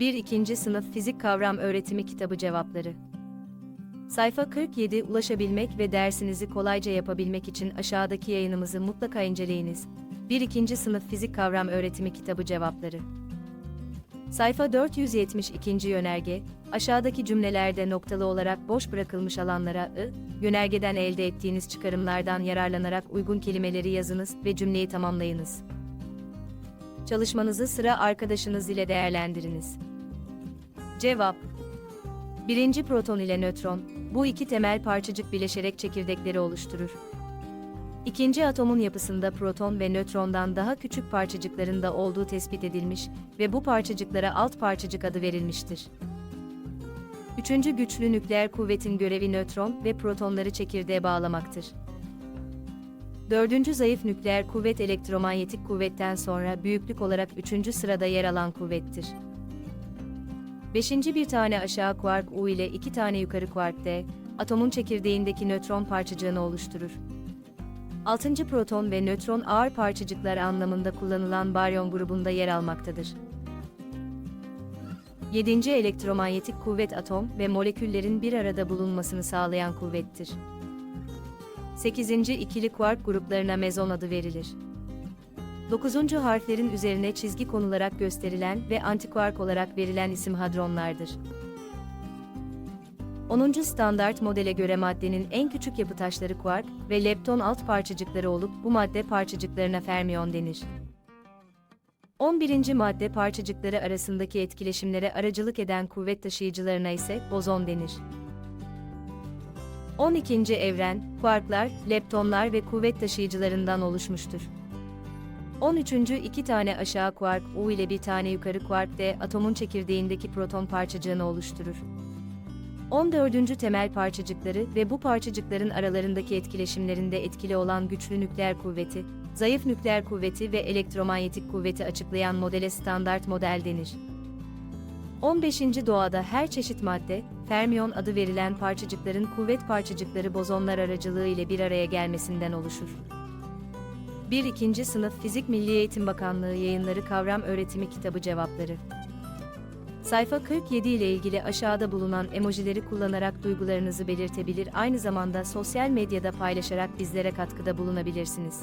1. 2. Sınıf Fizik Kavram Öğretimi Kitabı Cevapları Sayfa 47 Ulaşabilmek ve dersinizi kolayca yapabilmek için aşağıdaki yayınımızı mutlaka inceleyiniz. 1. 2. Sınıf Fizik Kavram Öğretimi Kitabı Cevapları Sayfa 472. Yönerge, aşağıdaki cümlelerde noktalı olarak boş bırakılmış alanlara ı, yönergeden elde ettiğiniz çıkarımlardan yararlanarak uygun kelimeleri yazınız ve cümleyi tamamlayınız. Çalışmanızı sıra arkadaşınız ile değerlendiriniz. Cevap Birinci proton ile nötron, bu iki temel parçacık bileşerek çekirdekleri oluşturur. İkinci atomun yapısında proton ve nötrondan daha küçük parçacıkların da olduğu tespit edilmiş ve bu parçacıklara alt parçacık adı verilmiştir. Üçüncü güçlü nükleer kuvvetin görevi nötron ve protonları çekirdeğe bağlamaktır. Dördüncü zayıf nükleer kuvvet elektromanyetik kuvvetten sonra büyüklük olarak üçüncü sırada yer alan kuvvettir. Beşinci bir tane aşağı kuark U ile iki tane yukarı kuark D, atomun çekirdeğindeki nötron parçacığını oluşturur. Altıncı proton ve nötron ağır parçacıklar anlamında kullanılan baryon grubunda yer almaktadır. 7. elektromanyetik kuvvet atom ve moleküllerin bir arada bulunmasını sağlayan kuvvettir. 8. ikili kuark gruplarına mezon adı verilir. 9. harflerin üzerine çizgi konularak gösterilen ve antikuark olarak verilen isim hadronlardır. 10. standart modele göre maddenin en küçük yapı taşları kuark ve lepton alt parçacıkları olup bu madde parçacıklarına fermiyon denir. 11. madde parçacıkları arasındaki etkileşimlere aracılık eden kuvvet taşıyıcılarına ise bozon denir. 12. evren, kuarklar, leptonlar ve kuvvet taşıyıcılarından oluşmuştur. 13. iki tane aşağı kuark U ile bir tane yukarı kuark D atomun çekirdeğindeki proton parçacığını oluşturur. 14. temel parçacıkları ve bu parçacıkların aralarındaki etkileşimlerinde etkili olan güçlü nükleer kuvveti, zayıf nükleer kuvveti ve elektromanyetik kuvveti açıklayan modele standart model denir. 15. doğada her çeşit madde, fermiyon adı verilen parçacıkların kuvvet parçacıkları bozonlar aracılığı ile bir araya gelmesinden oluşur. 1. 2. Sınıf Fizik Milli Eğitim Bakanlığı Yayınları Kavram Öğretimi Kitabı Cevapları Sayfa 47 ile ilgili aşağıda bulunan emojileri kullanarak duygularınızı belirtebilir aynı zamanda sosyal medyada paylaşarak bizlere katkıda bulunabilirsiniz.